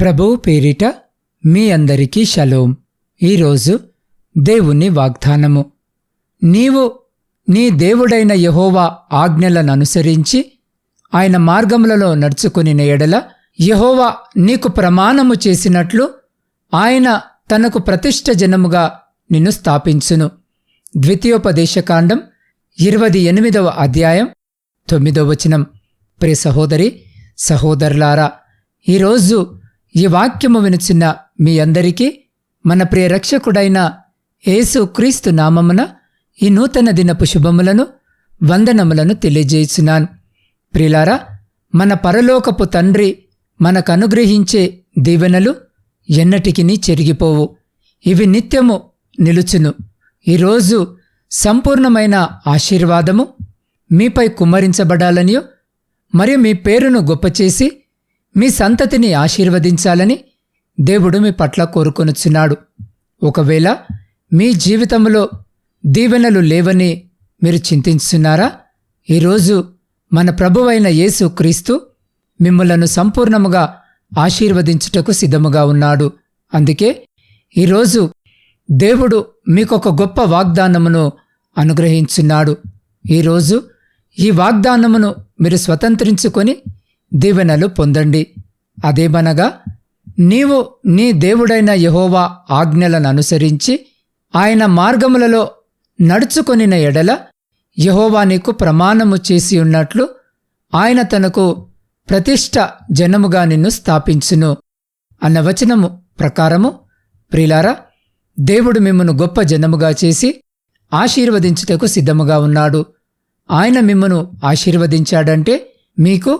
ప్రభువు పేరిట మీ అందరికీ షలోం. ఈరోజు దేవుని వాగ్దానము. నీవు నీ దేవుడైన యహోవా ఆజ్ఞలను అనుసరించి ఆయన మార్గములలో నడుచుకుని ఎడల యహోవా నీకు ప్రమాణము చేసినట్లు ఆయన తనకు ప్రతిష్ఠ జనముగా నిన్ను స్థాపించును. ద్వితీయోపదేశకాండం ఇరవై ఎనిమిదవ అధ్యాయం తొమ్మిదవ వచనం. ప్రియ సహోదరి సహోదరులారా ఈరోజు ఈ వాక్యము వినుచున్న మీ అందరికీ మన ప్రియ రక్షకుడైన యేసు క్రీస్తు నామమున ఈ నూతన దినపు శుభములను వందనములను తెలియజేస్తున్నాను ప్రిలారా మన పరలోకపు తండ్రి మనకు అనుగ్రహించే దీవెనలు ఎన్నటికిని చెరిగిపోవు. ఇవి నిత్యము నిలుచును. ఈరోజు సంపూర్ణమైన ఆశీర్వాదము మీపై కుమ్మరించబడాలనియో మరియు మీ పేరును గొప్పచేసి మీ సంతతిని ఆశీర్వదించాలని దేవుడు మీ పట్ల కోరుకొనుచున్నాడు. ఒకవేళ మీ జీవితంలో దీవెనలు లేవని మీరు చింతిస్తున్నారా ఈరోజు మన ప్రభువైన యేసు క్రీస్తు మిమ్మలను సంపూర్ణముగా ఆశీర్వదించుటకు సిద్ధముగా ఉన్నాడు. అందుకే ఈరోజు దేవుడు మీకొక గొప్ప వాగ్దానమును అనుగ్రహించున్నాడు. ఈరోజు ఈ వాగ్దానమును మీరు స్వతంత్రించుకొని దీవెనలు పొందండి. అదేమనగా నీవు నీ దేవుడైన యహోవా ఆజ్ఞలను అనుసరించి ఆయన మార్గములలో నడుచుకొనిన ఎడల యహోవా నీకు ప్రమాణము చేసి ఉన్నట్లు ఆయన తనకు ప్రతిష్ట జనముగా నిన్ను స్థాపించును అన్న వచనము ప్రకారము ప్రిలారా దేవుడు మిమ్మను గొప్ప జనముగా చేసి ఆశీర్వదించుటకు సిద్ధముగా ఉన్నాడు. ఆయన మిమ్మను ఆశీర్వదించాడంటే మీకు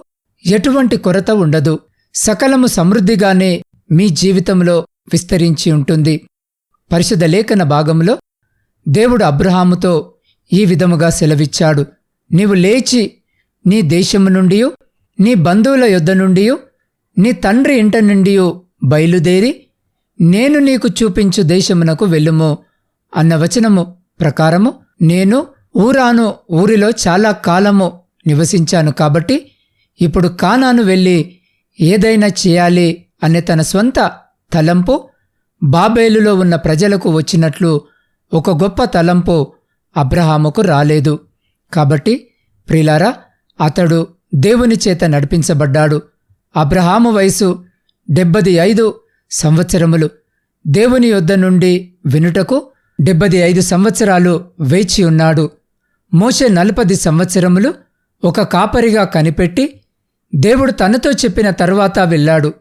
ఎటువంటి కొరత ఉండదు. సకలము సమృద్ధిగానే మీ జీవితంలో విస్తరించి ఉంటుంది. పరిశుధ లేఖన భాగంలో దేవుడు అబ్రహాముతో ఈ విధముగా సెలవిచ్చాడు. నీవు లేచి నీ దేశము నుండి నీ బంధువుల యొద్ద నుండి నీ తండ్రి ఇంట నుండి బయలుదేరి నేను నీకు చూపించు దేశమునకు వెళ్ళుము అన్న వచనము ప్రకారము నేను ఊరాను ఊరిలో చాలా కాలము నివసించాను కాబట్టి ఇప్పుడు కానాను వెళ్ళి ఏదైనా చేయాలి అనే తన స్వంత తలంపు బాబేలులో ఉన్న ప్రజలకు వచ్చినట్లు ఒక గొప్ప తలంపు అబ్రహాముకు రాలేదు. కాబట్టి ప్రిలారా అతడు దేవుని చేత నడిపించబడ్డాడు. అబ్రహాము వయసు డెబ్బది ఐదు సంవత్సరములు. దేవుని యొద్ద నుండి వినుటకు డెబ్బది ఐదు సంవత్సరాలు వేచి ఉన్నాడు. మోషే నలపది సంవత్సరములు ఒక కాపరిగా కనిపెట్టి దేవుడు తనతో చెప్పిన తరువాత వెళ్ళాడు.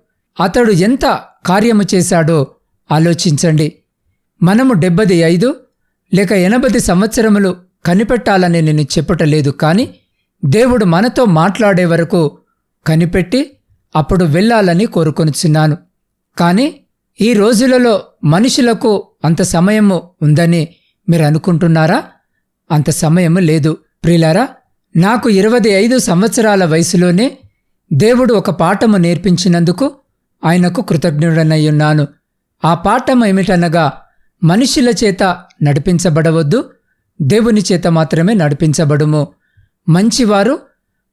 అతడు ఎంత కార్యము చేశాడో ఆలోచించండి. మనము డెబ్బది ఐదు లేక ఎనభది సంవత్సరములు కనిపెట్టాలని నేను చెప్పటలేదు కాని దేవుడు మనతో మాట్లాడే వరకు కనిపెట్టి అప్పుడు వెళ్ళాలని కోరుకొనుచున్నాను. కాని ఈ రోజులలో మనుషులకు అంత సమయము ఉందని మీరు అనుకుంటున్నారా? అంత సమయము లేదు. ప్రిలారా నాకు ఇరవై ఐదు సంవత్సరాల వయసులోనే దేవుడు ఒక పాఠము నేర్పించినందుకు ఆయనకు కృతజ్ఞుడనయ్యున్నాను. ఆ పాఠం ఏమిటనగా మనుషుల చేత నడిపించబడవద్దు దేవుని చేత మాత్రమే నడిపించబడుము. మంచివారు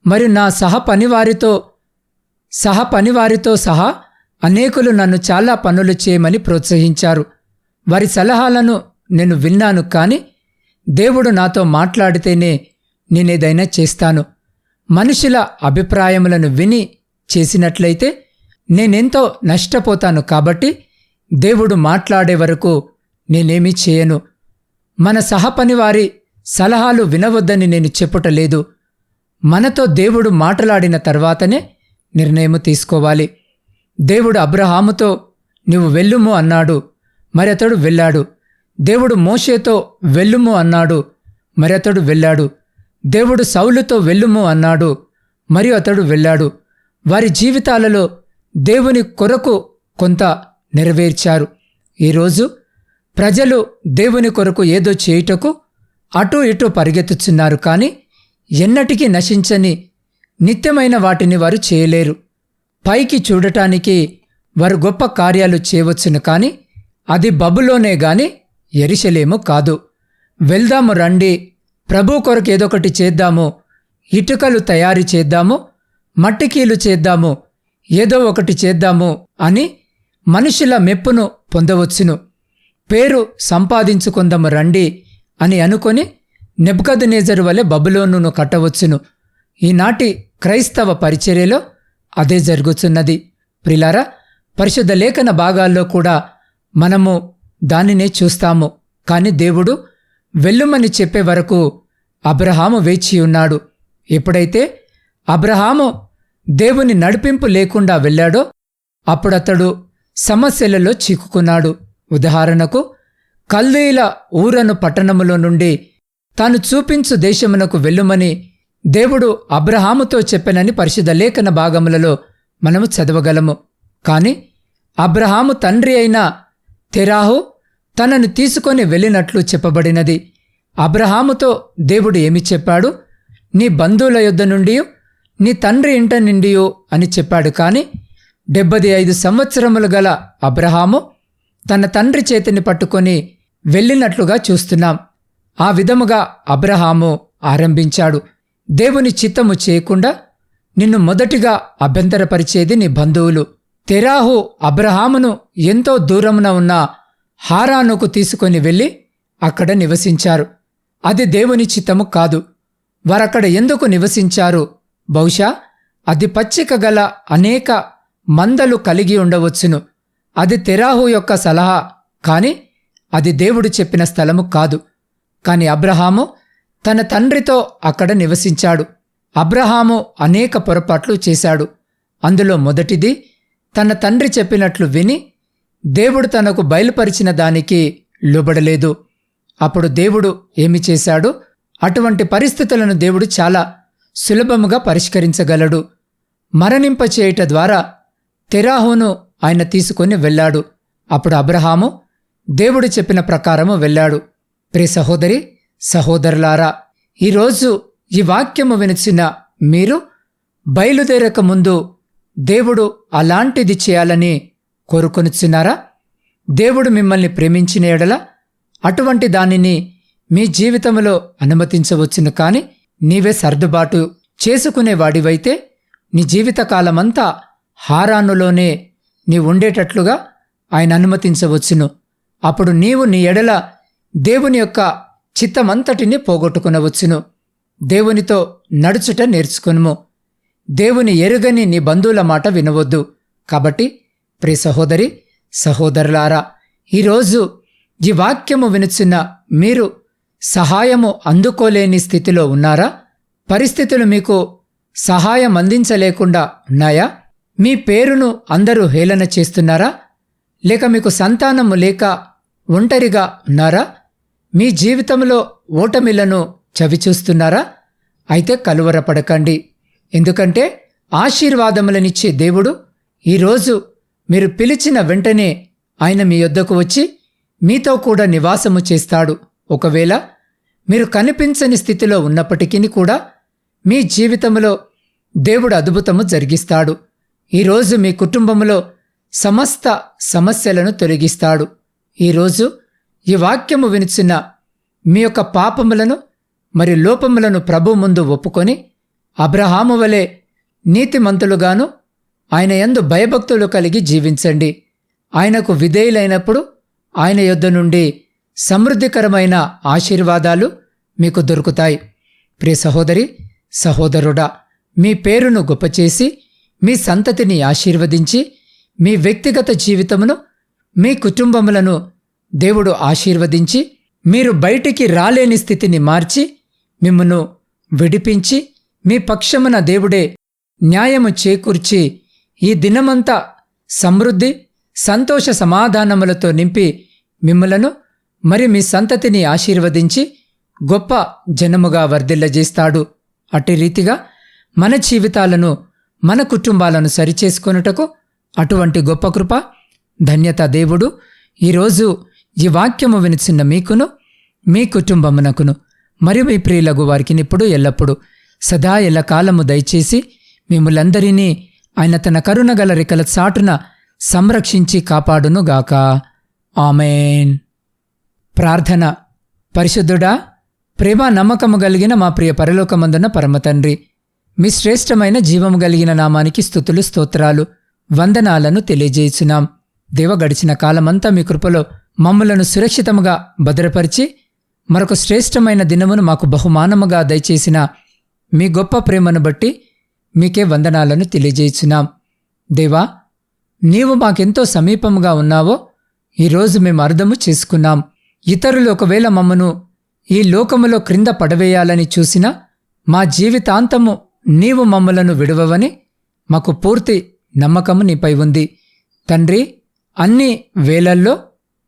మరియు నా సహపనివారితో సహపనివారితో సహా అనేకులు నన్ను చాలా పనులు చేయమని ప్రోత్సహించారు. వారి సలహాలను నేను విన్నాను కానీ దేవుడు నాతో మాట్లాడితేనే నేనేదైనా చేస్తాను. మనుషుల అభిప్రాయములను విని చేసినట్లయితే నేనెంతో నష్టపోతాను కాబట్టి దేవుడు మాట్లాడే వరకు నేనేమీ చేయను. మన సహపనివారి సలహాలు వినవద్దని నేను చెప్పుటలేదు మనతో దేవుడు మాట్లాడిన తర్వాతనే నిర్ణయము తీసుకోవాలి. దేవుడు అబ్రహాముతో నీవు వెళ్ళుము అన్నాడు. మరి అతడు వెళ్ళాడు. దేవుడు మోషేతో వెళ్ళుము అన్నాడు. మరి అతడు వెళ్ళాడు. దేవుడు సౌలుతో వెళ్ళుము అన్నాడు. మరియు అతడు వెళ్ళాడు. వారి జీవితాలలో దేవుని కొరకు కొంత నెరవేర్చారు. ఈరోజు ప్రజలు దేవుని కొరకు ఏదో చేయుటకు అటూ ఇటూ పరిగెత్తుచున్నారు కానీ ఎన్నటికీ నశించని నిత్యమైన వాటిని వారు చేయలేరు. పైకి చూడటానికి వారు గొప్ప కార్యాలు చేయవచ్చును కానీ అది బబులోనే గాని ఎరిశలేము కాదు. వెళ్దాము రండి ప్రభు కొరకు ఏదొకటి చేద్దాము ఇటుకలు తయారు చేద్దాము మట్టికీలు చేద్దాము ఏదో ఒకటి చేద్దాము అని మనుషుల మెప్పును పొందవచ్చును. పేరు సంపాదించుకుందాము రండి అని అనుకొని నెబ్కదనేజరు వలె బబులోనును కట్టవచ్చును. ఈనాటి క్రైస్తవ పరిచర్యలో అదే జరుగుతున్నది ప్రిలారా పరిశుద్ధ లేఖన భాగాల్లో కూడా మనము దానినే చూస్తాము. కాని దేవుడు వెల్లుమని చెప్పే వరకు అబ్రహాము వేచి ఉన్నాడు. ఎప్పుడైతే అబ్రహాము దేవుని నడిపింపు లేకుండా వెళ్ళాడో అప్పుడతడు సమస్యలలో చిక్కుకున్నాడు. ఉదాహరణకు కల్దీల ఊరను పట్టణములో నుండి తాను చూపించు దేశమునకు వెళ్ళుమని దేవుడు అబ్రహాముతో చెప్పెనని పరిశుద్ధ లేఖన భాగములలో మనము చదవగలము. కాని అబ్రహాము తండ్రి అయిన తెరాహు తనను తీసుకొని వెళ్ళినట్లు చెప్పబడినది. అబ్రహాముతో దేవుడు ఏమి చెప్పాడు? నీ బంధువుల యొద్ద నుండి నీ తండ్రి ఇంట నుండి అని చెప్పాడు కాని డెబ్బది ఐదు సంవత్సరములు గల అబ్రహాము తన తండ్రి చేతిని పట్టుకొని వెళ్ళినట్లుగా చూస్తున్నాం. ఆ విధముగా అబ్రహాము ఆరంభించాడు. దేవుని చిత్తము చేయకుండా నిన్ను మొదటిగా అభ్యంతరపరిచేది నీ బంధువులు. తెరాహు అబ్రహామును ఎంతో దూరమున ఉన్న హారానుకు తీసుకొని వెళ్ళి అక్కడ నివసించారు. అది దేవుని చిత్తము కాదు. వారక్కడ ఎందుకు నివసించారు? బహుశా అది పచ్చిక గల అనేక మందలు కలిగి ఉండవచ్చును. అది తెరాహు యొక్క సలహా కాని అది దేవుడు చెప్పిన స్థలము కాదు. కాని అబ్రహాము తన తండ్రితో అక్కడ నివసించాడు. అబ్రహాము అనేక పొరపాట్లు చేశాడు. అందులో మొదటిది తన తండ్రి చెప్పినట్లు విని దేవుడు తనకు బయలుపరిచిన దానికి లోబడలేదు. అప్పుడు దేవుడు ఏమి చేశాడు? అటువంటి పరిస్థితులను దేవుడు చాలా సులభముగా పరిష్కరించగలడు. మరణింపచేయుట ద్వారా తెరాహును ఆయన తీసుకొని వెళ్ళాడు. అప్పుడు అబ్రహాము దేవుడు చెప్పిన ప్రకారము వెళ్ళాడు. ప్రియ సహోదరి సహోదరులారా ఈరోజు ఈ వాక్యము వినిచిన మీరు బయలుదేరక ముందు దేవుడు అలాంటిది చేయాలని కోరుకొనిచున్నారా? దేవుడు మిమ్మల్ని ప్రేమించిన ఎడల అటువంటి దానిని మీ జీవితంలో అనుమతించవచ్చును కాని నీవే సర్దుబాటు చేసుకునేవాడివైతే నీ జీవితకాలమంతా హారానులోనే నీ ఉండేటట్లుగా ఆయన అనుమతించవచ్చును. అప్పుడు నీవు నీ ఎడల దేవుని యొక్క చిత్తమంతటిని పోగొట్టుకునవచ్చును. దేవునితో నడుచుట నేర్చుకునుము. దేవుని ఎరుగని నీ బంధువుల మాట వినవద్దు. కాబట్టి ప్రియ సహోదరి సహోదరులారా ఈరోజు ఈ వాక్యము వినుచున్న మీరు సహాయము అందుకోలేని స్థితిలో ఉన్నారా? పరిస్థితులు మీకు సహాయం అందించలేకుండా ఉన్నాయా? మీ పేరును అందరూ హేళన చేస్తున్నారా? లేక మీకు సంతానము లేక ఒంటరిగా ఉన్నారా? మీ జీవితంలో ఓటమిలను చవిచూస్తున్నారా? అయితే కలువరపడకండి. ఎందుకంటే ఆశీర్వాదములనిచ్చే దేవుడు ఈరోజు మీరు పిలిచిన వెంటనే ఆయన మీ యొద్దకు వచ్చి మీతో కూడా నివాసము చేస్తాడు. ఒకవేళ మీరు కనిపించని స్థితిలో ఉన్నప్పటికీ కూడా మీ జీవితంలో దేవుడు అద్భుతము జరిగిస్తాడు. ఈరోజు మీ కుటుంబంలో సమస్త సమస్యలను తొలగిస్తాడు. ఈరోజు ఈ వాక్యము వినిచిన మీ యొక్క పాపములను మరి లోపములను ప్రభు ముందు ఒప్పుకొని అబ్రహాము వలె నీతిమంతులుగాను ఆయన యందు భయభక్తులు కలిగి జీవించండి. ఆయనకు విధేయులైనప్పుడు ఆయన యొద్ద నుండి సమృద్ధికరమైన ఆశీర్వాదాలు మీకు దొరుకుతాయి. ప్రియ సహోదరి సహోదరుడా మీ పేరును గొప్పచేసి మీ సంతతిని ఆశీర్వదించి మీ వ్యక్తిగత జీవితమును మీ కుటుంబములను దేవుడు ఆశీర్వదించి మీరు బయటికి రాలేని స్థితిని మార్చి మిమ్మను విడిపించి మీ పక్షమున దేవుడే న్యాయము చేకూర్చి ఈ దినమంతా సమృద్ధి సంతోష సమాధానములతో నింపి మిమ్మలను మరి మీ సంతతిని ఆశీర్వదించి గొప్ప జనముగా వర్ధిల్లజేస్తాడు. అట్టి రీతిగా మన జీవితాలను మన కుటుంబాలను సరిచేసుకొనుటకు అటువంటి గొప్ప కృప ధన్యత దేవుడు ఈరోజు ఈ వాక్యము వినిచిన్న మీకును మీ కుటుంబమునకును మరియు మీ ప్రియులగు వారికి ఇప్పుడు ఎల్లప్పుడూ సదా ఎల్లకాలము దయచేసి మిమ్మలందరినీ ఆయన తన కరుణగల రెక్కల చాటున సంరక్షించి కాపాడునుగాక. ఆమెన్. ప్రార్థన. పరిశుద్ధుడా ప్రేమ నమ్మకము కలిగిన మా ప్రియ పరలోకమందున పరమతండ్రి మీ శ్రేష్టమైన జీవము కలిగిన నామానికి స్థుతులు స్తోత్రాలు వందనాలను తెలియజేయుచున్నాం. దేవ గడిచిన కాలమంతా మీ కృపలో మమ్మలను సురక్షితముగా భద్రపరిచి మరొక శ్రేష్టమైన దినమును మాకు బహుమానముగా దయచేసిన మీ గొప్ప ప్రేమను బట్టి మీకే వందనాలను తెలియజేయుచున్నాం దేవా నీవు మాకెంతో సమీపముగా ఉన్నావో ఈరోజు మేము అర్థము చేసుకున్నాం. ఇతరులు ఒకవేళ మమ్మను ఈ లోకములో క్రింద పడవేయాలని చూసినా మా జీవితాంతము నీవు మమ్మలను విడవవని మాకు పూర్తి నమ్మకము నీపై ఉంది. తండ్రి అన్ని వేళల్లో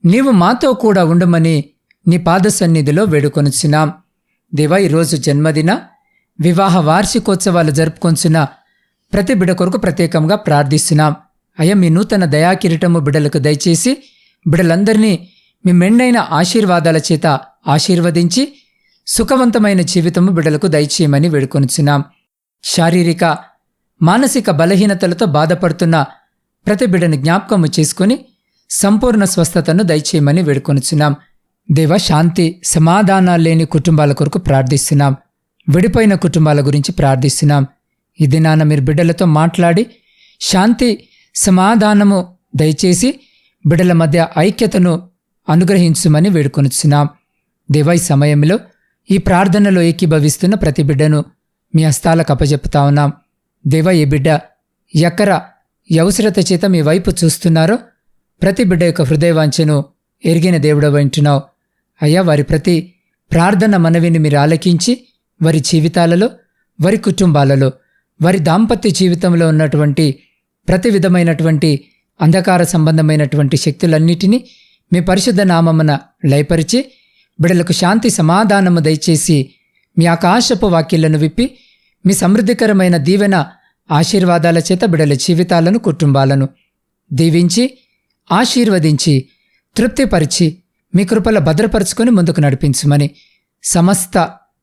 నీవు మాతో కూడా ఉండమని నీ పాద సన్నిధిలో వేడుకొనుచున్నాం. దేవా ఈరోజు జన్మదిన వివాహ వార్షికోత్సవాలు జరుపుకొంచున్న ప్రతి బిడ కొరకు ప్రత్యేకంగా ప్రార్థిస్తున్నాం. అయ్యా మీ నూతన దయాకిరీటము బిడలకు దయచేసి బిడలందరినీ మీ మెండైన ఆశీర్వాదాల చేత ఆశీర్వదించి సుఖవంతమైన జీవితము బిడలకు దయచేయమని వేడుకొనుచున్నాం. శారీరక మానసిక బలహీనతలతో బాధపడుతున్న ప్రతి బిడను జ్ఞాపకము చేసుకుని సంపూర్ణ స్వస్థతను దయచేయమని వేడుకొనుచున్నాం. దేవ శాంతి సమాధానాలు లేని కుటుంబాల కొరకు ప్రార్థిస్తున్నాం. విడిపోయిన కుటుంబాల గురించి ప్రార్థిస్తున్నాం. ఈ దినాన మీరు బిడ్డలతో మాట్లాడి శాంతి సమాధానము దయచేసి బిడ్డల మధ్య ఐక్యతను అనుగ్రహించుమని వేడుకొనుచున్నాం. దివై సమయంలో ఈ ప్రార్థనలో ఏకీభవిస్తున్న ప్రతి బిడ్డను మీ హస్తాలకు అప్పజెపుతా ఉన్నాం. దేవ ఈ బిడ్డ ఎక్కర యవసరత చేత మీ వైపు చూస్తున్నారో ప్రతి బిడ్డ యొక్క హృదయవాంఛను ఎరిగిన దేవుడ వింటున్నావు అయ్యా వారి ప్రతి ప్రార్థన మనవిని మీరు ఆలకించి వారి జీవితాలలో వారి కుటుంబాలలో వారి దాంపత్య జీవితంలో ఉన్నటువంటి ప్రతి విధమైనటువంటి అంధకార సంబంధమైనటువంటి శక్తులన్నిటినీ మీ పరిశుద్ధ నామమున లయపరిచి బిడలకు శాంతి సమాధానము దయచేసి మీ ఆకాశపు వాక్యలను విప్పి మీ సమృద్ధికరమైన దీవెన ఆశీర్వాదాల చేత బిడల జీవితాలను కుటుంబాలను దీవించి ఆశీర్వదించి తృప్తిపరిచి మీ కృపల భద్రపరుచుకొని ముందుకు నడిపించుమని సమస్త